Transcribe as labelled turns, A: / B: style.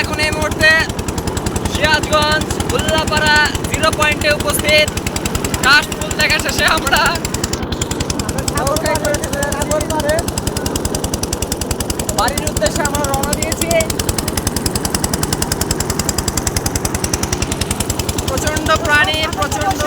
A: এখন এই মুহূর্তে সিরাজগঞ্জ, উল্লাপাড়া জিরো পয়েন্টে উপস্থিত। কাশফুল দেখা শেষে আমরা বাড়ির উদ্দেশ্যে আমরা রওনা দিয়েছি। প্রচণ্ড প্রাণী প্রচণ্ড